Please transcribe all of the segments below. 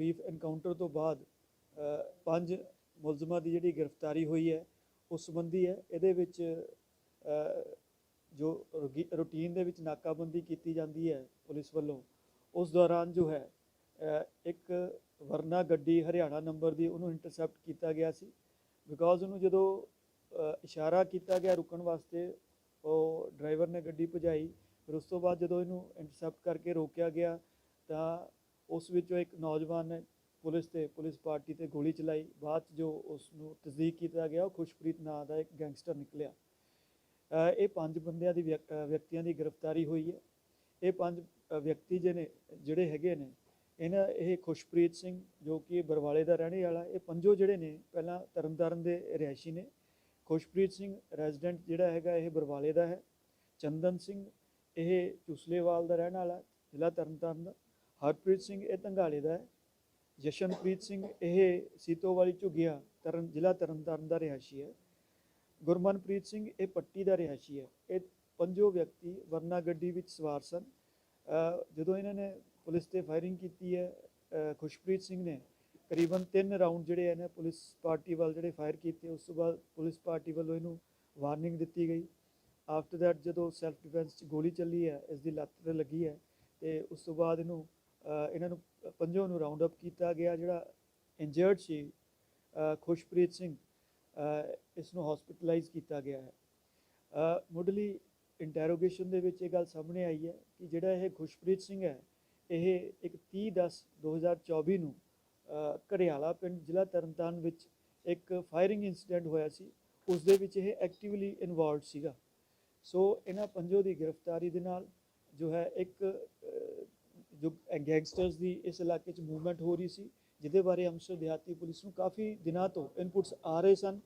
Brief encounter ਤੋਂ ਬਾਅਦ ਪੰਜ ਮੁਲਜ਼ਮਾਂ ਦੀ ਜਿਹੜੀ ਗ੍ਰਿਫਤਾਰੀ ਹੋਈ ਹੈ, ਉਸ ਸੰਬੰਧੀ ਹੈ, ਇਹਦੇ ਵਿੱਚ ਜੋ ਰੂਟੀਨ ਦੇ ਵਿੱਚ ਨਾਕਾਬੰਦੀ ਕੀਤੀ ਜਾਂਦੀ ਹੈ ਪੁਲਿਸ ਵੱਲੋਂ, ਉਸ ਦੌਰਾਨ ਜੋ ਹੈ ਇੱਕ ਵਰਨਾ ਗੱਡੀ ਹਰਿਆਣਾ ਨੰਬਰ ਦੀ ਉਹਨੂੰ ਇੰਟਰਸੈਪਟ ਕੀਤਾ ਗਿਆ ਸੀ ਬਿਕੋਜ਼ ਉਹਨੂੰ ਜਦੋਂ ਇਸ਼ਾਰਾ ਕੀਤਾ ਗਿਆ ਰੁਕਣ ਵਾਸਤੇ, ਉਹ ਡਰਾਈਵਰ ਨੇ ਗੱਡੀ ਭਜਾਈ, ਫਿਰ ਉਸ ਤੋਂ ਬਾਅਦ ਜਦੋਂ ਇਹਨੂੰ ਇੰਟਰਸੈਪਟ ਕਰਕੇ ਰੋਕਿਆ ਗਿਆ, ਤਾਂ ਉਸ ਵਿੱਚੋਂ ਇੱਕ ਨੌਜਵਾਨ ਨੇ ਪੁਲਿਸ ਤੇ, ਪੁਲਿਸ ਪਾਰਟੀ ਤੇ ਗੋਲੀ ਚਲਾਈ। ਬਾਅਦ 'ਚ ਜੋ ਉਸ ਨੂੰ ਤਸਦੀਕ ਕੀਤਾ ਗਿਆ, ਉਹ ਖੁਸ਼ਪ੍ਰੀਤ ਨਾਂ ਦਾ ਇੱਕ ਗੈਂਗਸਟਰ ਨਿਕਲਿਆ। ਇਹ ਪੰਜ ਬੰਦਿਆਂ ਦੀ ਵਿਅਕ- ਵਿਅਕਤੀਆਂ ਦੀ ਗ੍ਰਿਫਤਾਰੀ ਹੋਈ ਹੈ। ਇਹ ਪੰਜ ਵਿਅਕਤੀ ਜਿਹਨੇ ਜਿਹੜੇ ਹੈਗੇ ਨੇ, ਇਹਨਾਂ, ਇਹ ਖੁਸ਼ਪ੍ਰੀਤ ਸਿੰਘ, ਜੋ ਕਿ ਬਰਵਾਲੇ ਦਾ ਰਹਿਣੇ ਵਾਲਾ, ਇਹ ਪੰਜੋ ਜਿਹੜੇ ਨੇ, ਪਹਿਲਾਂ ਤਰਨਤਾਰਨ ਦੇ ਰਿਹਾਇਸ਼ੀ ਨੇ। ਖੁਸ਼ਪ੍ਰੀਤ ਸਿੰਘ ਰੈਜ਼ੀਡੈਂਟ ਜਿਹੜਾ ਹੈਗਾ, ਇਹ ਬਰਵਾਲੇ ਦਾ ਹੈ। ਚੰਦਨ ਸਿੰਘ, ਇਹ ਚੁਸਲੇਵਾਲ ਦਾ ਰਹਿਣ ਵਾਲਾ, ਜ਼ਿਲ੍ਹਾ ਤਰਨਤਾਰਨ ਦਾ। ਹਰਪ੍ਰੀਤ ਸਿੰਘ ਇਹ ਧੰਗਾਲੇ ਦਾ ਹੈ। ਜਸ਼ਨਪ੍ਰੀਤ ਸਿੰਘ ਇਹ ਸੀਤੋ ਵਾਲੀ ਝੁੱਗੀਆਂ ਤਰਨ, ਜ਼ਿਲ੍ਹਾ ਤਰਨਤਾਰਨ ਦਾ ਰਿਹਾਇਸ਼ੀ ਹੈ। ਗੁਰਮਨਪ੍ਰੀਤ ਸਿੰਘ ਇਹ ਪੱਟੀ ਦਾ ਰਿਹਾਇਸ਼ੀ ਹੈ। ਇਹ ਪੰਜੋ ਵਿਅਕਤੀ ਵਰਨਾ ਗੱਡੀ ਵਿੱਚ ਸਵਾਰ ਸਨ। ਜਦੋਂ ਇਹਨਾਂ ਨੇ ਪੁਲਿਸ ਤੇ ਫਾਇਰਿੰਗ ਕੀਤੀ ਹੈ ਖੁਸ਼ਪ੍ਰੀਤ ਸਿੰਘ ਨੇ ਕਰੀਬਨ 3 ਰਾਉਂਡ ਜਿਹੜੇ ਹੈ ਨਾ ਪੁਲਿਸ ਪਾਰਟੀ ਵੱਲ ਜਿਹੜੇ ਫਾਇਰ ਕੀਤੇ, ਉਸ ਤੋਂ ਬਾਅਦ ਪੁਲਿਸ ਪਾਰਟੀ ਵੱਲੋਂ ਇਹਨੂੰ ਵਾਰਨਿੰਗ ਦਿੱਤੀ ਗਈ। ਆਫਟਰ ਦੈਟ ਜਦੋਂ ਸੈਲਫ ਡਿਫੈਂਸ 'ਚ ਗੋਲੀ ਚੱਲੀ ਹੈ ਇਸ ਦੀ ਲੱਤ ਤੇ ਲੱਗੀ ਹੈ ਤੇ ਉਸ ਤੋਂ ਬਾਅਦ ਇਹਨੂੰ ਇਹਨਾਂ ਨੂੰ ਪੰਜੋਂ ਨੂੰ ਰਾਉਂਡ ਅਪ ਕੀਤਾ ਗਿਆ ਜਿਹੜਾ ਇੰਜਰਡ ਸੀ ਖੁਸ਼ਪ੍ਰੀਤ ਸਿੰਘ ਇਸ ਨੂੰ ਹਸਪੀਟਲਾਈਜ਼ ਕੀਤਾ ਗਿਆ ਹੈ। ਮੁੱਢਲੀ ਇੰਟਰੋਗੇਸ਼ਨ ਦੇ ਵਿੱਚ ਇਹ ਗੱਲ ਸਾਹਮਣੇ ਆਈ ਹੈ ਕਿ ਜਿਹੜਾ ਇਹ ਖੁਸ਼ਪ੍ਰੀਤ ਸਿੰਘ ਹੈ ਇਹ ਇੱਕ 30/10/2024 ਨੂੰ ਅ, ਘੜਿਆਲਾ ਪਿੰਡ ਜ਼ਿਲ੍ਹਾ ਤਰਨਤਾਰਨ ਵਿੱਚ ਇੱਕ ਫਾਇਰਿੰਗ ਇਨਸੀਡੈਂਟ ਹੋਇਆ ਸੀ। ਉਸ ਦੇ ਵਿੱਚ ਇਹ ਐਕਟਿਵਲੀ ਇਨਵੋਲਵਡ ਸੀਗਾ। ਸੋ ਇਹਨਾਂ ਪੰਜੋ ਦੀ ਗ੍ਰਿਫਤਾਰੀ ਦੇ ਨਾਲ ਜੋ ਹੈ ਇੱਕ ਜੋ ਗੈਂਗਸਟਰਸ ਦੀ ਇਸ ਇਲਾਕੇ 'ਚ ਮੂਵਮੈਂਟ ਹੋ ਰਹੀ ਸੀ, ਜਿਹਦੇ ਬਾਰੇ ਅੰਮ੍ਰਿਤਸਰ ਦਿਹਾਤੀ ਪੁਲਿਸ ਨੂੰ ਕਾਫੀ ਦਿਨਾਂ ਤੋਂ ਇਨਪੁਟਸ ਆ ਰਹੇ ਸਨ।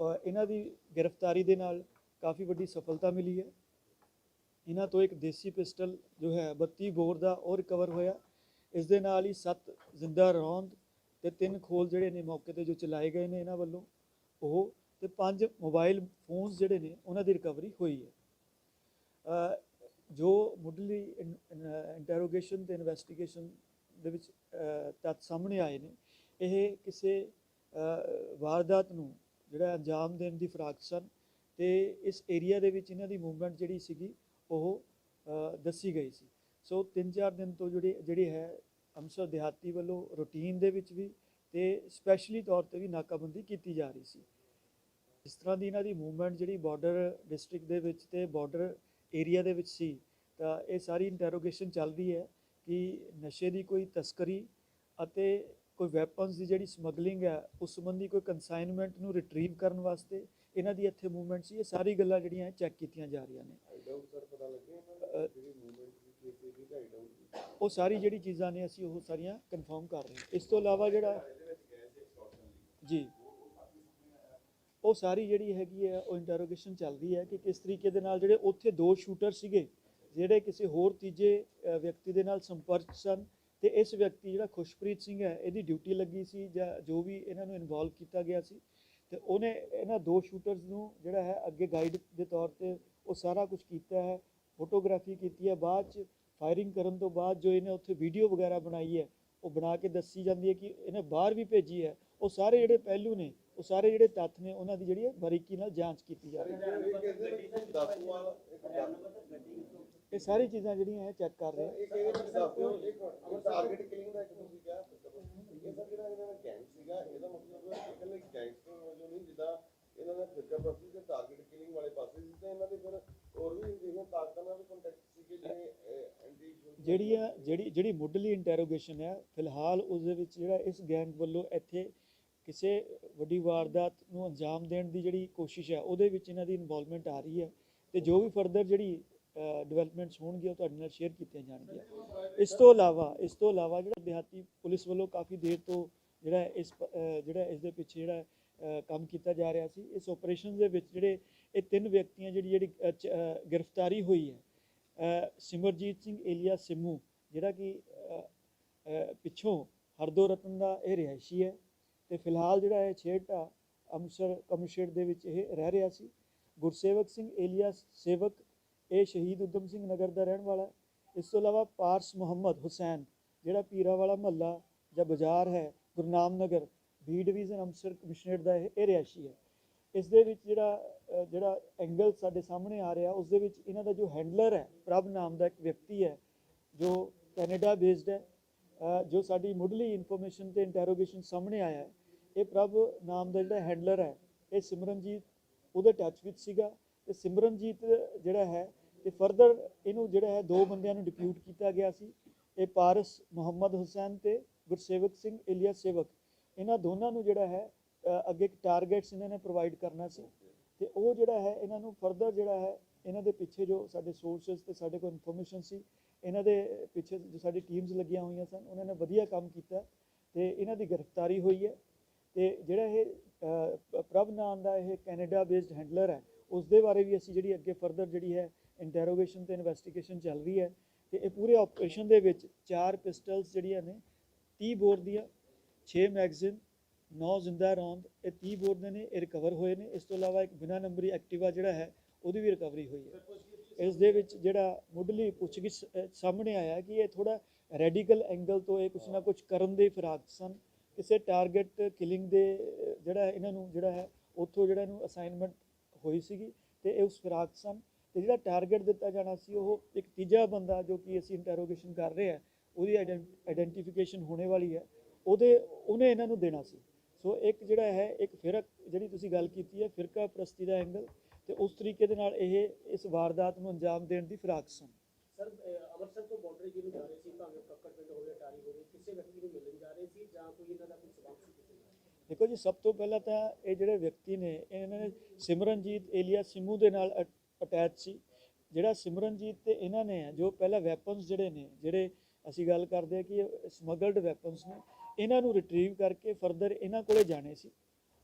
ਔਰ ਇਹਨਾਂ ਦੀ ਗ੍ਰਿਫਤਾਰੀ ਦੇ ਨਾਲ ਕਾਫੀ ਵੱਡੀ ਸਫਲਤਾ ਮਿਲੀ ਹੈ। ਇਹਨਾਂ ਤੋਂ ਇੱਕ ਦੇਸੀ ਪਿਸਟਲ ਜੋ ਹੈ 32 ਬੋਰ ਦਾ ਉਹ ਰਿਕਵਰ ਹੋਇਆ। ਇਸ ਦੇ ਨਾਲ ਹੀ 7 ਜ਼ਿੰਦਾ ਰੌਂਦ ਤੇ ਤਿੰਨ ਖੋਲ ਜਿਹੜੇ ਨੇ ਮੌਕੇ ਤੇ ਜੋ ਚਲਾਏ ਗਏ ਨੇ ਇਹਨਾਂ ਵੱਲੋਂ, ਉਹ ਤੇ ਪੰਜ ਮੋਬਾਈਲ ਫੋਨਸ ਜਿਹੜੇ ਨੇ, ਉਹਨਾਂ ਦੀ ਰਿਕਵਰੀ ਹੋਈ ਹੈ। ਜੋ ਮੁੱਢਲੀ ਇੰਟਰੋਗੇਸ਼ਨ ਤੇ ਇਨਵੈਸਟੀਗੇਸ਼ਨ ਦੇ ਵਿੱਚ ਅ, ਤੱਥ ਸਾਹਮਣੇ ਆਏ ਨੇ ਇਹ ਕਿਸੇ ਵਾਰਦਾਤ ਨੂੰ ਜਿਹੜਾ ਅੰਜਾਮ ਦੇਣ ਦੀ ਫਰਾਕ ਸਨ ਤੇ ਇਸ ਏਰੀਆ ਦੇ ਵਿੱਚ ਇਹਨਾਂ ਦੀ ਮੂਵਮੈਂਟ ਜਿਹੜੀ ਸੀਗੀ ਉਹ ਦੱਸੀ ਗਈ ਸੀ। ਸੋ 3-4 ਦਿਨ ਤੋਂ ਜਿਹੜੀ ਜਿਹੜੀ ਹੈ ਅੰਮ੍ਰਿਤਸਰ ਦਿਹਾਤੀ ਵੱਲੋਂ ਰੂਟੀਨ ਦੇ ਵਿੱਚ ਵੀ ਤੇ ਸਪੈਸ਼ਲੀ ਤੌਰ ਤੇ ਵੀ ਨਾਕਾਬੰਦੀ ਕੀਤੀ ਜਾ ਰਹੀ ਸੀ। ਇਸ ਤਰ੍ਹਾਂ ਦੀ ਇਹਨਾਂ ਦੀ ਮੂਵਮੈਂਟ ਜਿਹੜੀ ਬਾਰਡਰ ਡਿਸਟ੍ਰਿਕਟ ਦੇ ਵਿੱਚ ਤੇ ਬਾਰਡਰ ਏਰੀਆ ਦੇ ਵਿੱਚ ਸੀ, ਤਾਂ ਇਹ ਸਾਰੀ ਇੰਟਰੋਗੇਸ਼ਨ ਚੱਲਦੀ ਹੈ ਕਿ ਨਸ਼ੇ ਦੀ ਕੋਈ ਤਸਕਰੀ ਅਤੇ ਕੋਈ ਵੈਪਨਸ ਦੀ ਜਿਹੜੀ ਸਮਗਲਿੰਗ ਹੈ, ਉਸ ਸੰਬੰਧੀ ਕੋਈ ਕਨਸਾਈਨਮੈਂਟ ਨੂੰ ਰਿਟਰੀਵ ਕਰਨ ਵਾਸਤੇ ਇਹਨਾਂ ਦੀ ਇੱਥੇ ਮੂਵਮੈਂਟ ਸੀ, ਇਹ ਸਾਰੀ ਗੱਲਾਂ ਜਿਹੜੀਆਂ ਚੈੱਕ ਕੀਤੀਆਂ ਜਾ ਰਹੀਆਂ ਨੇ। ਉਹ ਸਾਰੀ ਜਿਹੜੀ ਚੀਜ਼ਾਂ ਨੇ, ਅਸੀਂ ਉਹ ਸਾਰੀਆਂ ਕਨਫਰਮ ਕਰ ਰਹੇ ਹਾਂ। ਇਸ ਤੋਂ ਇਲਾਵਾ ਜਿਹੜਾ ਜੀ। ਉਹ ਸਾਰੀ ਜਿਹੜੀ ਹੈਗੀ ਹੈ, ਉਹ ਇੰਟਰੋਗੇਸ਼ਨ ਚੱਲਦੀ ਹੈ ਕਿ ਕਿਸ ਤਰੀਕੇ ਦੇ ਨਾਲ ਜਿਹੜੇ ਉੱਥੇ ਦੋ ਸ਼ੂਟਰ ਸੀਗੇ, ਜਿਹੜੇ ਕਿਸੇ ਹੋਰ ਤੀਜੇ ਵਿਅਕਤੀ ਦੇ ਨਾਲ ਸੰਪਰਕ ਸਨ ਤੇ ਇਸ ਵਿਅਕਤੀ ਜਿਹੜਾ ਖੁਸ਼ਪ੍ਰੀਤ ਸਿੰਘ ਹੈ, ਇਹਦੀ ਡਿਊਟੀ ਲੱਗੀ ਸੀ ਜਾਂ ਜੋ ਵੀ ਇਹਨਾਂ ਨੂੰ ਇਨਵੋਲਵ ਕੀਤਾ ਗਿਆ ਸੀ ਤੇ ਉਹਨੇ ਇਹਨਾਂ ਦੋ ਸ਼ੂਟਰਸ ਨੂੰ ਜਿਹੜਾ ਹੈ, ਅੱਗੇ ਗਾਈਡ ਦੇ ਤੌਰ ਤੇ ਉਹ ਸਾਰਾ ਕੁਝ ਕੀਤਾ ਹੈ ਫੋਟੋਗ੍ਰਾਫੀ ਕੀਤੀ ਹੈ, ਬਾਅਦ ਚ ਫਾਇਰਿੰਗ ਕਰਨ ਤੋਂ ਬਾਅਦ ਜੋ ਇਹਨੇ ਉੱਥੇ ਵੀਡੀਓ ਵਗੈਰਾ ਬਣਾਈ ਹੈ, ਉਹ ਬਣਾ ਕੇ ਦੱਸੀ ਜਾਂਦੀ ਹੈ ਕਿ ਇਹਨੇ ਬਾਹਰ ਵੀ ਭੇਜੀ ਹੈ, ਉਹ ਸਾਰੇ ਜਿਹੜੇ ਪਹਿਲੂ ਨੇ ਉਹ ਸਾਰੇ ਜਿਹੜੇ ਤੱਥ ਨੇ ਉਹਨਾਂ ਦੀ ਜਿਹੜੀ ਬਾਰੀਕੀ ਨਾਲ ਜਾਂਚ ਕੀਤੀ ਜਾ ਰਹੀ ਹੈ। ਇਹ ਸਾਰੀ ਚੀਜ਼ਾਂ ਜਿਹੜੀਆਂ ਹੈ ਚੈੱਕ ਕਰ ਰਹੇ ਹਾਂ ਟਾਰਗੇਟ ਕਿਲਿੰਗ ਦਾ ਇੱਕ ਤੁਸੀਂ ਕਿਹਾ ਇਹ ਸਰ ਜਿਹੜਾ ਇਹਨਾਂ ਦਾ ਗੈਂਗ ਸੀਗਾ ਇਹਦਾ ਮਤਲਬ ਇਕੱਲੇ ਗੈਂਗਸਟਰ ਵਜੋਂ ਨਹੀਂ ਜਿੱਦਾਂ ਇਹਨਾਂ ਦਾ ਫਿਰਕਾ ਪ੍ਰਸਤੀ ਤੇ ਟਾਰਗੇਟ ਕਿਲਿੰਗ ਵਾਲੇ ਪਾਸੇ ਸੀ ਤੇ ਇਹਨਾਂ ਦੇ ਫਿਰ ਹੋਰ ਵੀ ਜਿਹੜੀਆਂ ਤਾਕਤਾਂ ਨਾਲ ਵੀ ਕੰਟੈਕਟ ਸੀਗੇ ਜਿਵੇਂ ਐਂਟੀ ਜਿਹੜੀਆਂ ਜਿਹੜੀ ਜਿਹੜੀ ਮੁੱਢਲੀ ਇੰਟਰੋਗੇਸ਼ਨ ਹੈ ਫਿਲਹਾਲ ਉਸ ਦੇ ਵਿੱਚ ਜਿਹੜਾ ਇਸ ਗੈਂਗ ਵੱਲੋਂ ਇੱਥੇ ਕਿਸੇ ਵੱਡੀ ਵਾਰਦਾਤ ਨੂੰ ਅੰਜਾਮ ਦੇਣ ਦੀ ਜਿਹੜੀ ਕੋਸ਼ਿਸ਼ ਹੈ, ਉਹਦੇ ਵਿੱਚ ਇਹਨਾਂ ਦੀ ਇਨਵੋਲਵਮੈਂਟ ਆ ਰਹੀ ਹੈ ਤੇ ਜੋ ਵੀ ਫਰਦਰ ਜਿਹੜੀ ਡਿਵੈਲਪਮੈਂਟਸ ਹੋਣਗੀਆਂ, ਉਹ ਤੁਹਾਡੇ ਨਾਲ ਸ਼ੇਅਰ ਕੀਤੀਆਂ ਜਾਣਗੀਆਂ। ਇਸ ਤੋਂ ਇਲਾਵਾ, ਇਸ ਤੋਂ ਇਲਾਵਾ ਜਿਹੜਾ ਦਿਹਾਤੀ ਪੁਲਿਸ ਵੱਲੋਂ ਕਾਫੀ ਦੇਰ ਤੋਂ ਜਿਹੜਾ ਇਸ ਜਿਹੜਾ ਇਸ ਦੇ ਪਿੱਛੇ ਜਿਹੜਾ ਕੰਮ ਕੀਤਾ ਜਾ ਰਿਹਾ ਸੀ, ਇਸ ਆਪਰੇਸ਼ਨ ਦੇ ਵਿੱਚ ਜਿਹੜੇ ਇਹ ਤਿੰਨ ਵਿਅਕਤੀਆਂ ਜਿਹੜੀ ਜਿਹੜੀ ਗ੍ਰਿਫਤਾਰੀ ਹੋਈ ਹੈ ਸਿਮਰਜੀਤ ਸਿੰਘ ਏਲੀਆ ਸਿਮੂ, ਜਿਹੜਾ ਕਿ ਪਿੱਛੋਂ ਹਰਦੋ ਰਤਨ ਦਾ ਇਹ ਰਿਹਾਇਸ਼ੀ ਹੈ ਤੇ ਫਿਲਹਾਲ ਜਿਹੜਾ ਇਹ ਛੇੜਟਾ ਅੰਮ੍ਰਿਤਸਰ ਕਮਿਸ਼ਨਰ ਦੇ ਵਿੱਚ ਇਹ ਰਹਿ ਰਿਹਾ ਸੀ। ਗੁਰਸੇਵਕ ਸਿੰਘ ਏਲੀਆ ਸੇਵਕ ਇਹ ਸ਼ਹੀਦ ਉਦਮ ਸਿੰਘ ਨਗਰ ਦਾ ਰਹਿਣ ਵਾਲਾ। ਇਸ ਤੋਂ ਇਲਾਵਾ ਪਾਰਸ ਮੁਹੰਮਦ ਹੁਸੈਨ, ਜਿਹੜਾ ਪੀਰਾ ਵਾਲਾ ਮਹੱਲਾ ਜਾਂ ਬਾਜ਼ਾਰ ਹੈ Gurnam Nagar B division Amritsar commissioner ਦਾ ਇਹ ਰਿਹਾਇਸ਼ੀ ਹੈ। ਇਸ ਦੇ ਵਿੱਚ ਜਿਹੜਾ ਜਿਹੜਾ ਐਂਗਲ ਸਾਡੇ ਸਾਹਮਣੇ ਆ ਰਿਹਾ, ਉਸ ਦੇ ਵਿੱਚ ਇਹਨਾਂ ਦਾ ਜੋ ਹੈਂਡਲਰ ਹੈ, ਪ੍ਰਭ ਨਾਮ ਦਾ ਇੱਕ ਵਿਅਕਤੀ ਹੈ, ਜੋ ਕੈਨੇਡਾ ਬੇਸਡ ਹੈ। ਜੋ ਸਾਡੀ ਮੁੱਢਲੀ ਇਨਫੋਰਮੇਸ਼ਨ ਤੇ ਇੰਟਰੋਗੇਸ਼ਨ ਸਾਹਮਣੇ ਆਇਆ ਹੈ। ਇਹ ਪ੍ਰਭ ਨਾਮ ਦਾ ਜਿਹੜਾ ਹੈਂਡਲਰ ਹੈ, ਇਹ ਸਿਮਰਨਜੀਤ ਉਹਦੇ ਟੱਚ ਵਿੱਚ ਸੀਗਾ ਤੇ ਸਿਮਰਨਜੀਤ ਜਿਹੜਾ ਹੈ ਤੇ ਫਰਦਰ ਇਹਨੂੰ ਜਿਹੜਾ ਹੈ ਦੋ ਬੰਦਿਆਂ ਨੂੰ ਡਿਪਿਊਟ ਕੀਤਾ ਗਿਆ ਸੀ, ਇਹ ਪਾਰਸ ਮੁਹੰਮਦ ਹੁਸੈਨ ਤੇ ਗੁਰਸੇਵਕ ਸਿੰਘ ਇਲੀਆ ਸੇਵਕ। ਇਹਨਾਂ ਦੋਨਾਂ ਨੂੰ ਜਿਹੜਾ ਹੈ ਅੱਗੇ ਟਾਰਗੇਟਸ ਇਹਨਾਂ ਨੇ ਪ੍ਰੋਵਾਈਡ ਕਰਨਾ ਸੀ ਤੇ ਉਹ ਜਿਹੜਾ ਹੈ ਇਹਨਾਂ ਨੂੰ ਫਰਦਰ ਜਿਹੜਾ ਹੈ ਇਹਨਾਂ ਦੇ ਪਿੱਛੇ ਜੋ ਸਾਡੇ ਸੋਰਸਸ ਤੇ ਸਾਡੇ ਕੋਲ ਇਨਫੋਰਮੇਸ਼ਨ ਸੀ, ਇਹਨਾਂ ਦੇ ਪਿੱਛੇ ਜੋ ਸਾਡੀ ਟੀਮਸ ਲੱਗੀਆਂ ਹੋਈਆਂ ਸਨ, ਉਹਨਾਂ ਨੇ ਵਧੀਆ ਕੰਮ ਕੀਤਾ ਤੇ ਇਹਨਾਂ ਦੀ ਗ੍ਰਿਫਤਾਰੀ ਹੋਈ ਹੈ। ਤੇ ਜਿਹੜਾ ਇਹ ਪ੍ਰਭ ਨਾਮ ਦਾ ਇਹ ਕੈਨੇਡਾ ਬੇਸਡ ਹੈਂਡਲਰ ਹੈ ਉਸ ਦੇ ਬਾਰੇ ਵੀ ਅਸੀਂ ਜਿਹੜੀ ਅੱਗੇ ਫਰਦਰ ਜਿਹੜੀ ਹੈ ਇੰਟਰੋਗੇਸ਼ਨ ਤੇ ਇਨਵੈਸਟੀਗੇਸ਼ਨ ਚੱਲ ਰਹੀ ਹੈ ਤੇ ਇਹ ਪੂਰੇ ਆਪਰੇਸ਼ਨ ਦੇ ਵਿੱਚ ਚਾਰ ਪਿਸਟਲਸ ਜਿਹੜੀਆਂ ਨੇ 30 ਬੋਰ ਦੀਆਂ 6 ਮੈਗਜ਼ੀਨ 9 ਜ਼ਿੰਦਾ ਰੌਂਦ, ਇਹ 30 ਬੋਰ ਦੇ ਨੇ, ਇਹ ਰਿਕਵਰ ਹੋਏ ਨੇ, ਇਸ ਤੋਂ ਇਲਾਵਾ ਇੱਕ ਬਿਨਾਂ ਨੰਬਰੀ ਐਕਟਿਵਾ ਜਿਹੜਾ ਹੈ, ਉਹਦੀ ਵੀ ਰਿਕਵਰੀ ਹੋਈ ਹੈ। ਇਸ ਦੇ ਵਿੱਚ ਜਿਹੜਾ ਮੁੱਢਲੀ ਪੁੱਛਗਿੱਛ ਸਾਹਮਣੇ ਆਇਆ ਕਿ ਇਹ ਥੋੜਾ ਰੈਡੀਕਲ ਐਂਗਲ ਤੋਂ ਇਹ ਕੁਛ ਨਾ ਕੁਛ ਕਰਨ ਦੇ ਫਿਰਾਕ ਸਨ। ਕਿਸੇ ਟਾਰਗੇਟ ਕਿਲਿੰਗ ਦੇ, ਜਿਹੜਾ ਇਹਨਾਂ ਨੂੰ ਜਿਹੜਾ ਹੈ, ਉੱਥੋਂ ਜਿਹੜਾ ਇਹਨੂੰ ਅਸਾਈਨਮੈਂਟ ਹੋਈ ਸੀਗੀ ਤੇ ਇਹ ਉਸ ਫਿਰਾਕ ਸਨ ਤੇ ਜਿਹੜਾ ਟਾਰਗੇਟ ਦਿੱਤਾ ਜਾਣਾ ਸੀ ਉਹ ਇੱਕ ਤੀਜਾ ਬੰਦਾ ਜੋ ਕਿ ਅਸੀਂ ਇੰਟਰੋਗੇਸ਼ਨ ਕਰ ਰਹੇ ਹਾਂ, ਉਹਦੀ ਆਇਡੈਂਟੀਫਿਕੇਸ਼ਨ ਹੋਣੇ ਵਾਲੀ ਹੈ, ਉਹਦੇ, ਉਹਨੇ ਇਹਨਾਂ ਨੂੰ ਦੇਣਾ ਸੀ। ਸੋ ਇੱਕ ਜਿਹੜਾ ਹੈ, ਇੱਕ ਫਿਰਕ ਜਿਹੜੀ ਤੁਸੀਂ ਗੱਲ ਕੀਤੀ ਹੈ, ਫਿਰਕਾ ਪ੍ਰਸਤੀ ਦਾ ਐਂਗਲ ਤੇ ਉਸ ਤਰੀਕੇ ਦੇ ਨਾਲ ਇਹ ਇਸ ਵਾਰਦਾਤ ਨੂੰ ਅੰਜਾਮ ਦੇਣ ਦੀ ਫਿਰਾਕ ਸਨ। ਸਰ ਅੰਮ੍ਰਿਤਸਰ ਤੋਂ ਬਾਰਡਰ ਜੀ ਜਾ ਰਹੇ ਸੀ? ਭਾਵੇਂ ਕੱਕੜ ਪਿੰਡ ਹੋਵੇ, ਅਟਾਰੀ ਹੋਵੇ, ਕਿਸੇ ਵਿਅਕਤੀ ਨੂੰ ਮਿਲਣ ਜਾ ਰਹੇ ਸੀ ਜਾਂ ਕੋਈ ਇਹਨਾਂ ਦਾ ਕੋਈ ਸਬੰਧ ਸੀ ਕਿਸੇ ਨਾਲ? ਦੇਖੋ ਜੀ, ਸਭ ਤੋਂ ਪਹਿਲਾਂ ਤਾਂ ਇਹ ਜਿਹੜੇ ਵਿਅਕਤੀ ਨੇ, ਇਹਨਾਂ ਨੇ ਸਿਮਰਨਜੀਤ ਏਲੀਆ ਸਿਮੂ ਦੇ ਨਾਲ ਅਟੈਚ ਸੀ। ਜਿਹੜਾ ਸਿਮਰਨਜੀਤ ਤੇ ਇਹਨਾਂ ਨੇ ਜੋ ਪਹਿਲਾਂ ਵੈਪਨਸ ਜਿਹੜੇ ਨੇ, ਜਿਹੜੇ ਅਸੀਂ ਗੱਲ ਕਰਦੇ ਆ ਕਿ ਸਮਗਲਡ ਵੈਪਨਸ ਨੇ, ਇਹਨਾਂ ਨੂੰ ਰਿਟਰੀਵ ਕਰਕੇ ਫਰਦਰ ਇਹਨਾਂ ਕੋਲੇ ਜਾਣੇ ਸੀ।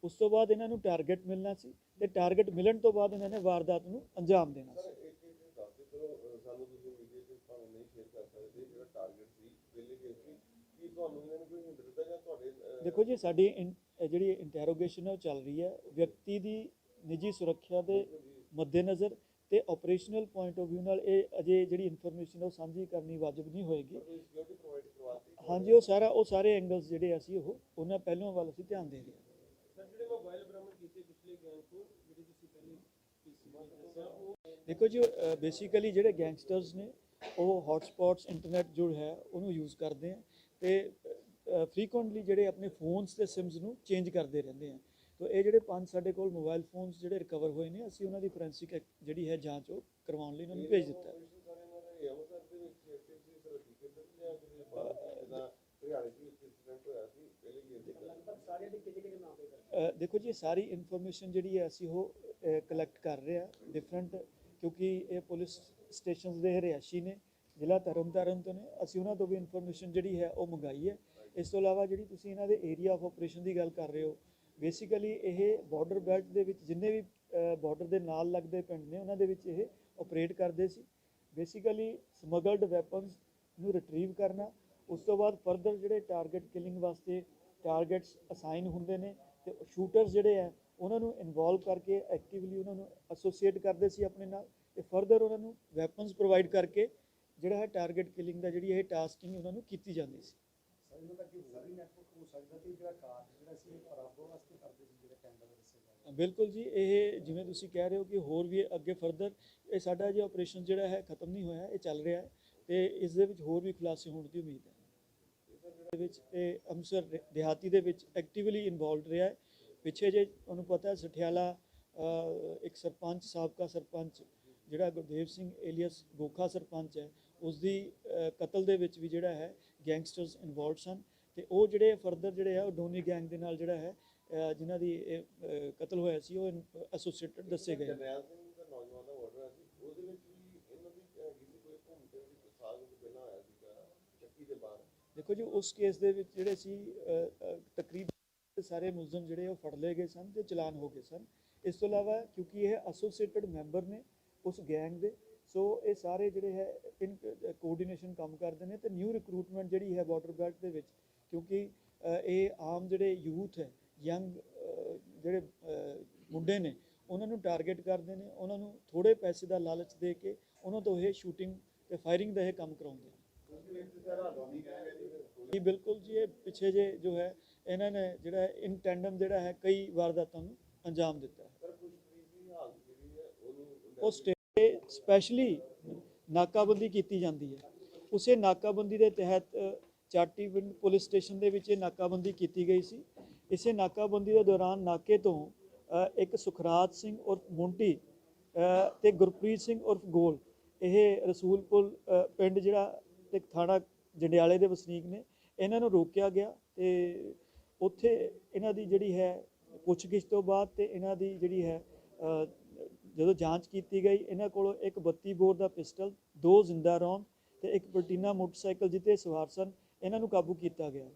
ਉਸ ਤੋਂ ਬਾਅਦ ਇਹਨਾਂ ਨੂੰ ਟਾਰਗੇਟ ਮਿਲਣਾ ਸੀ ਤੇ ਟਾਰਗੇਟ ਮਿਲਣ ਤੋਂ ਬਾਅਦ ਇਹਨਾਂ ਨੇ ਵਾਰਦਾਤ ਨੂੰ ਅੰਜਾਮ ਦੇਣਾ ਸੀ ਇੱਕ ਇੱਕ ਦੱਸ ਦਿਓ ਚਲੋ ਅਹ ਸਾਨੂੰ ਤੁਸੀਂ ਮੀਡੀਆ 'ਚ ਭਾਵੇਂ ਨਹੀਂ ਸ਼ੇਅਰ ਕਰ ਸਕਦੇ ਜਿਹੜਾ ਟਾਰਗੇਟ ਸੀ ਪਹਿਲੇ ਕੇਸ ਸੀ ਕੀ ਤੁਹਾਨੂੰ ਇਹਨਾਂ ਨੇ ਕੋਈ ਹਿੰਟ ਦਿੱਤਾ ਜਾਂ ਤੁਹਾਡੇ ਅਹ, ਦੇਖੋ ਜੀ ਸਾਡੀ ਇਨ- ਜਿਹੜੀ ਇੰਟਰੋਗੇਸ਼ਨ ਹੈ ਉਹ ਚੱਲ ਰਹੀ ਹੈ ਵਿਅਕਤੀ ਦੀ ਨਿੱਜੀ ਸੁਰੱਖਿਆ ਦੇ ਮੱਦੇਨਜ਼ਰ ਤੇ ਆਪਰੇਸ਼ਨਲ ਪੁਆਇੰਟ ਆਫ View ਨਾਲ ਇਹ ਅਜੇ ਜਿਹੜੀ ਇਨਫੋਰਮੇਸ਼ਨ ਉਹ ਸਾਂਝੀ ਕਰਨੀ ਵਾਜਬ ਨਹੀਂ ਹੋਏਗੀ। ਕੋਈ ਸਿਕਿਉਰਿਟੀ ਪ੍ਰੋਵਾਈਡ ਕਰਵਾਤੀ। ਹਾਂਜੀ ਉਹ ਸਾਰਾ ਉਹ ਸਾਰੇ ਐਂਗਲਸ ਜਿਹੜੇ ਅਸੀਂ ਉਹ ਉਹਨਾਂ ਪਹਿਲੂਆਂ ਵੱਲ ਅਸੀਂ ਧਿਆਨ ਦੇ ਰਹੇ ਹਾਂ। ਸਰ ਜਿਹੜੇ ਮੋਬਾਈਲ ਬਰਾਮਦ ਕੀਤੇ ਪਿਛਲੇ ਗੈਂਗ ਤੋਂ ਜਿਹੜੀ ਤੁਸੀਂ ਪਹਿਲੇ ਦੱਸਿਆ ਉਹ ਦੇਖੋ ਜੀ ਬੇਸਿਕਲੀ ਜਿਹੜੇ ਗੈਂਗਸਟਰਸ ਨੇ ਉਹ ਹੌਟਸਪੌਟਸ ਇੰਟਰਨੈਟ ਜੋ ਹੈ, ਉਹਨੂੰ ਯੂਜ਼ ਕਰਦੇ ਆ ਤੇ ਫ੍ਰੀਕੁਐਂਟਲੀ ਜਿਹੜੇ ਆਪਣੇ ਫੋਨਸ ਤੇ ਸਿਮਸ ਨੂੰ ਚੇਂਜ ਕਰਦੇ ਰਹਿੰਦੇ ਆ। ਤੋ ਇਹ ਜਿਹੜੇ ਪੰਜ ਸਾਡੇ ਕੋਲ ਮੋਬਾਈਲ ਫੋਨਸ ਜਿਹੜੇ ਰਿਕਵਰ ਹੋਏ ਨੇ, ਅਸੀਂ ਉਹਨਾਂ ਦੀ ਫੋਰੈਂਸਿਕ ਜਿਹੜੀ ਹੈ ਜਾਂਚ ਉਹ ਕਰਵਾਉਣ ਲਈ ਉਹਨਾਂ ਨੂੰ ਭੇਜ ਦਿੱਤਾ। ਦੇਖੋ ਜੀ ਸਾਰੀ ਇਨਫੋਰਮੇਸ਼ਨ ਜਿਹੜੀ ਹੈ, ਅਸੀਂ ਉਹ ਕਲੈਕਟ ਕਰ ਰਹੇ ਆ ਡਿਫਰੈਂਟ ਕਿਉਂਕਿ ਇਹ ਪੁਲਿਸ ਸਟੇਸ਼ਨਸ ਦੇ ਰਿਹਾਇਸ਼ੀ ਨੇ, ਜ਼ਿਲ੍ਹਾ ਤਰਨਤਾਰਨ ਤੋਂ ਨੇ, ਅਸੀਂ ਉਹਨਾਂ ਤੋਂ ਵੀ ਇਨਫੋਰਮੇਸ਼ਨ ਜਿਹੜੀ ਹੈ ਉਹ ਮੰਗਾਈ ਹੈ। ਇਸ ਤੋਂ ਇਲਾਵਾ ਜਿਹੜੀ ਤੁਸੀਂ ਇਹਨਾਂ ਦੇ ਏਰੀਆ ਆਫ ਆਪਰੇਸ਼ਨ ਦੀ ਗੱਲ ਕਰ ਰਹੇ ਹੋ ਬੇਸਿਕਲੀ ਇਹ ਬਾਰਡਰ ਬੈਲਟ ਦੇ ਵਿੱਚ ਜਿੰਨੇ ਵੀ ਬਾਰਡਰ ਦੇ ਨਾਲ ਲੱਗਦੇ ਪਿੰਡ ਨੇ, ਉਹਨਾਂ ਦੇ ਵਿੱਚ ਇਹ ਆਪਰੇਟ ਕਰਦੇ ਸੀ। ਬੇਸਿਕਲੀ ਸਮਗਲਡ ਵੈਪਨਸ ਨੂੰ ਰਿਟਰੀਵ ਕਰਨਾ, ਉਸ ਤੋਂ ਬਾਅਦ ਫਰਦਰ ਜਿਹੜੇ ਟਾਰਗੇਟ ਕਿਲਿੰਗ ਵਾਸਤੇ ਟਾਰਗੇਟਸ ਅਸਾਈਨ ਹੁੰਦੇ ਨੇ ਤੇ ਸ਼ੂਟਰਸ ਜਿਹੜੇ ਆ ਉਹਨਾਂ ਨੂੰ ਇਨਵੋਲਵ ਕਰਕੇ ਐਕਟਿਵਲੀ ਉਹਨਾਂ ਨੂੰ ਐਸੋਸੀਏਟ ਕਰਦੇ ਸੀ ਆਪਣੇ ਨਾਲ। ਤੇ ਫਰਦਰ ਉਹਨਾਂ ਨੂੰ ਵੈਪਨਸ ਪ੍ਰੋਵਾਈਡ ਕਰਕੇ ਜਿਹੜਾ ਹੈ ਟਾਰਗੇਟ ਕਿਲਿੰਗ ਦਾ ਜਿਹੜੀ ਇਹ ਟਾਸਕਿੰਗ ਉਹਨਾਂ ਨੂੰ ਕੀਤੀ ਜਾਂਦੀ ਸੀ। ਬਿਲਕੁਲ ਜੀ, ਇਹ ਜਿਵੇਂ ਤੁਸੀਂ ਕਹਿ ਰਹੇ ਹੋ ਕਿ ਹੋਰ ਵੀ ਅੱਗੇ ਫਰਦਰ ਇਹ ਸਾਡਾ ਜੇ ਆਪਰੇਸ਼ਨ ਜਿਹੜਾ ਹੈ ਖਤਮ ਨਹੀਂ ਹੋਇਆ, ਇਹ ਚੱਲ ਰਿਹਾ ਹੈ ਤੇ ਇਸ ਦੇ ਵਿੱਚ ਹੋਰ ਵੀ ਖੁਲਾਸੇ ਹੋਣ ਦੀ ਉਮੀਦ ਹੈ। ਦੇ ਵਿੱਚ ਇਹ ਅੰਮ੍ਰਿਤਸਰ ਦੇ- ਦਿਹਾਤੀ ਦੇ ਵਿੱਚ ਐਕਟਿਵਲੀ ਇਨਵੋਲਵਡ ਰਿਹਾ ਹੈ। ਪਿੱਛੇ ਜੇ ਤੁਹਾਨੂੰ ਪਤਾ ਸਠਿਆਲਾ ਇੱਕ ਸਰਪੰਚ, ਸਾਬਕਾ ਸਰਪੰਚ ਜਿਹੜਾ ਗੁਰਦੇਵ ਸਿੰਘ ਏਲੀਅਸ ਗੋਖਾ ਸਰਪੰਚ ਹੈ ਉਸ ਦੀ ਕਤਲ ਦੇ ਵਿੱਚ ਵੀ ਜਿਹੜਾ ਹੈ ਗੈਂਗਸਟਰਸ ਇਨਵੋਲਵਡ ਸਨ ਤੇ ਉਹ ਜਿਹੜੇ ਫਰਦਰ ਜਿਹੜੇ ਆ ਉਹ ਡੋਨੀ ਗੈਂਗ ਦੇ ਨਾਲ ਜਿਹੜਾ ਹੈ ਜਿਨ੍ਹਾਂ ਦੀ ਇਹ ਕਤਲ ਹੋਇਆ ਸੀ ਉਹ ਐਸੋਸੀਏਟਡ ਦੱਸੇ ਗਏ ਨੇ। ਜਰਨੈਲ ਸਿੰਘ ਦਾ ਨੌਜਵਾਨ ਦਾ ਮਰਡਰ ਸੀ ਉਹਦੇ ਵਿੱਚ ਵੀ ਇਹਨਾਂ ਦੀ ਅਹ, ਕਿਸੇ ਕੋਈ ਭੂਮਿਕਾ ਜਿਹੜੀ ਸਾਲ ਵਿੱਚ ਪਹਿਲਾਂ ਆਇਆ ਸੀਗਾ ਚੱਕੀ ਦੇ ਬਾਹਰ ਦੇਖੋ ਜੀ ਉਸ ਕੇਸ ਦੇ ਵਿੱਚ ਜਿਹੜੇ ਸੀ ਤਕਰੀਬਨ ਸਾਰੇ ਮੁਲਜ਼ਮ ਜਿਹੜੇ ਉਹ ਫੜ ਲਏ ਗਏ ਸਨ ਤੇ ਚਲਾਨ ਹੋ ਗਏ ਸਨ ਇਸ ਤੋਂ ਇਲਾਵਾ ਕਿਉਂਕਿ ਇਹ ਐਸੋਸੀਏਟਡ ਮੈਂਬਰ ਨੇ ਉਸ ਗੈਂਗ ਦੇ। ਸੋ ਇਹ ਸਾਰੇ ਜਿਹੜੇ ਹੈ ਇਨ ਕੋਆਰਡੀਨੇਸ਼ਨ ਕੰਮ ਕਰਦੇ ਨੇ ਤੇ ਨਿਊ ਰਿਕਰੂਟਮੈਂਟ ਜਿਹੜੀ ਹੈ ਬਾਰਡਰ ਬੈਲਟ ਦੇ ਵਿੱਚ। ਕਿਉਂਕਿ ਇਹ ਆਮ ਜਿਹੜੇ ਯੂਥ ਹੈ ਯੰਗ ਜਿਹੜੇ ਮੁੰਡੇ ਨੇ, ਉਹਨਾਂ ਨੂੰ ਟਾਰਗੇਟ ਕਰਦੇ ਨੇ, ਉਹਨਾਂ ਨੂੰ ਥੋੜੇ ਪੈਸੇ ਦਾ ਲਾਲਚ ਦੇ ਕੇ ਉਹਨਾਂ ਤੋਂ ਇਹ ਸ਼ੂਟਿੰਗ ਤੇ ਫਾਇਰਿੰਗ ਦਾ ਇਹ ਕੰਮ ਕਰਾਉਂਦੇ ਨੇ। ਜੀ, ਬਿਲਕੁਲ ਜੀ, ਇਹ ਪਿੱਛੇ ਜੇ ਜੋ ਹੈ, ਇਹਨਾਂ ਨੇ ਜਿਹੜਾ ਇਨ ਟੈਂਡਮ ਜਿਹੜਾ ਹੈ, ਕਈ ਵਾਰਦਾਤਾਂ ਨੂੰ ਅੰਜਾਮ ਦਿੱਤਾ ਹੈ ਪਰ ਖੁਸ਼ਪ੍ਰੀਤ ਦੀ ਹਾਲਤ ਜਿਹੜੀ ਹੈ ਉਹਨੂੰ ਉਹ ਸਟੇ ਸਪੈਸ਼ਲੀ ਨਾਕਾਬੰਦੀ ਕੀਤੀ ਜਾਂਦੀ ਹੈ। ਉਸੇ ਨਾਕਾਬੰਦੀ ਦੇ ਤਹਿਤ ਚਾਟੀ ਪਿੰਡ ਪੁਲਿਸ ਸਟੇਸ਼ਨ ਦੇ ਵਿੱਚ ਇਹ ਨਾਕਾਬੰਦੀ ਕੀਤੀ ਗਈ ਸੀ। ਇਸੇ ਨਾਕਾਬੰਦੀ ਦੇ ਦੌਰਾਨ ਨਾਕੇ ਤੋਂ ਇੱਕ ਸੁਖਰਾਜ ਸਿੰਘ ਉਰਫ ਮੁੰਟੀ ਅ, ਤੇ ਗੁਰਪ੍ਰੀਤ ਸਿੰਘ ਉਰਫ ਗੋਲ ਇਹ ਰਸੂਲਪੁਰ ਪਿੰਡ ਜਿਹੜਾ ਤੇ ਥਾਣਾ ਜੰਡਿਆਲੇ ਦੇ ਵਸਨੀਕ ਨੇ ਇਹਨਾਂ ਨੂੰ ਰੋਕਿਆ ਗਿਆ ਤੇ ਉੱਥੇ ਇਹਨਾਂ ਦੀ ਜਿਹੜੀ ਹੈ ਪੁੱਛਗਿੱਛ ਤੋਂ ਬਾਅਦ ਤੇ ਇਹਨਾਂ ਦੀ ਜਿਹੜੀ ਹੈ ਜਦੋਂ ਜਾਂਚ ਕੀਤੀ ਗਈ, ਇਹਨਾਂ ਕੋਲੋਂ ਇੱਕ 32 ਬੋਰ ਦਾ ਪਿਸਟਲ, ਦੋ ਜ਼ਿੰਦਾ ਰੌਂਦ ਤੇ ਇੱਕ ਪਲਟੀਨਾ ਮੋਟਰਸਾਈਕਲ ਜਿੱਤੇ ਸਵਾਰ ਸਨ ਇਹਨਾਂ ਨੂੰ ਕਾਬੂ ਕੀਤਾ ਗਿਆ।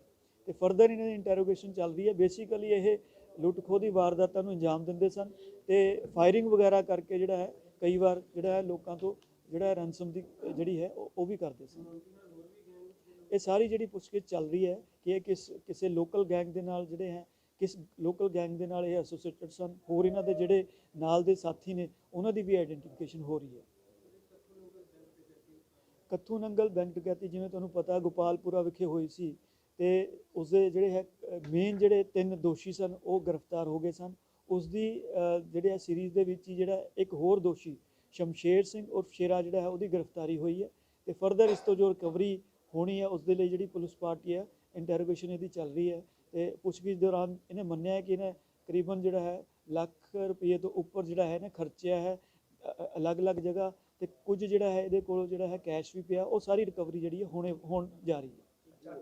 ਤੇ ਫਰਦਰ ਇਹਨਾਂ ਦੀ ਇੰਟਰੋਗੇਸ਼ਨ ਚੱਲ ਰਹੀ ਹੈ। ਬੇਸਿਕਲੀ ਇਹ ਲੁੱਟ ਖੋਹ ਦੀ ਵਾਰਦਾਤਾਂ ਨੂੰ ਅੰਜਾਮ ਦਿੰਦੇ ਸਨ ਤੇ ਫਾਇਰਿੰਗ ਵਗੈਰਾ ਕਰਕੇ ਜਿਹੜਾ ਹੈ, ਕਈ ਵਾਰ ਜਿਹੜਾ ਹੈ ਲੋਕਾਂ ਤੋਂ ਜਿਹੜਾ ਰੈਂਸਮ ਦੀ, ਜਿਹੜੀ ਹੈ, ਉਹ ਉਹ ਵੀ ਕਰਦੇ ਸਨ। ਇਹ ਸਾਰੀ ਜਿਹੜੀ ਪੁੱਛਗਿੱਛ ਚੱਲ ਰਹੀ ਹੈ ਕਿ ਇਹ ਕਿਸ, ਕਿਸੇ ਲੋਕਲ ਗੈਂਗ ਦੇ ਨਾਲ ਜਿਹੜੇ ਹੈ ਕਿਸ ਲੋਕਲ ਗੈਂਗ ਦੇ ਨਾਲ ਇਹ ਐਸੋਸੀਏਟਡ ਸਨ, ਹੋਰ ਇਹਨਾਂ ਦੇ ਜਿਹੜੇ ਨਾਲ ਦੇ ਸਾਥੀ ਨੇ, ਉਹਨਾਂ ਦੀ ਵੀ ਆਈਡੈਂਟੀਫਿਕੇਸ਼ਨ ਹੋ ਰਹੀ ਹੈ। ਕੱਥੂ ਨੰਗਲ ਬੈਂਕ ਡਕੈਤੀ, ਜਿਵੇਂ ਤੁਹਾਨੂੰ ਪਤਾ, ਗੋਪਾਲਪੁਰਾ ਵਿਖੇ ਹੋਈ ਸੀ ਤੇ ਉਸ ਦੇ ਜਿਹੜੇ ਹੈ ਮੇਨ ਜਿਹੜੇ ਤਿੰਨ ਦੋਸ਼ੀ ਸਨ, ਉਹ ਗ੍ਰਿਫਤਾਰ ਹੋ ਗਏ ਸਨ। ਉਸ ਦੀ ਜਿਹੜੇ ਹੈ ਸੀਰੀਜ਼ ਦੇ ਵਿੱਚ ਹੀ ਜਿਹੜਾ ਇੱਕ ਹੋਰ ਦੋਸ਼ੀ, ਸ਼ਮਸ਼ੇਰ ਸਿੰਘ ਉਰਫ ਸ਼ੇਰਾ ਜਿਹੜਾ ਹੈ, ਉਹਦੀ ਗ੍ਰਿਫਤਾਰੀ ਹੋਈ ਹੈ ਤੇ ਫਰਦਰ ਇਸ ਤੋਂ ਜੋ ਰਿਕਵਰੀ ਹੋਣੀ ਹੈ ਉਸ ਦੇ ਲਈ ਜਿਹੜੀ ਪੁਲਿਸ ਪਾਰਟੀ ਹੈ ਇੰਟਰੋਗੇਸ਼ਨ ਇਹਦੀ ਚੱਲ ਰਹੀ ਹੈ। ਤੇ ਪੁੱਛਗਿੱਛ ਦੌਰਾਨ ਇਹਨੇ ਮੰਨਿਆ ਹੈ ਕਿ ਇਹਨੇ ਕਰੀਬਨ ਜਿਹੜਾ ਹੈ ਲੱਖ ਰੁਪਏ ਤੋਂ ਉੱਪਰ ਜਿਹੜਾ ਹੈ ਨਾ ਖਰਚਿਆ ਹੈ ਅਲੱਗ-ਅਲੱਗ ਜਗ੍ਹਾ ਤੇ ਕੁਝ ਜਿਹੜਾ ਹੈ ਇਹਦੇ ਕੋਲ ਜਿਹੜਾ ਹੈ ਕੈਸ਼ ਵੀ ਪਿਆ, ਉਹ ਸਾਰੀ ਰਿਕਵਰੀ ਜਿਹੜੀ ਹੈ ਹੁਣੇ, ਹੋਣ ਜਾ ਰਹੀ ਹੈ।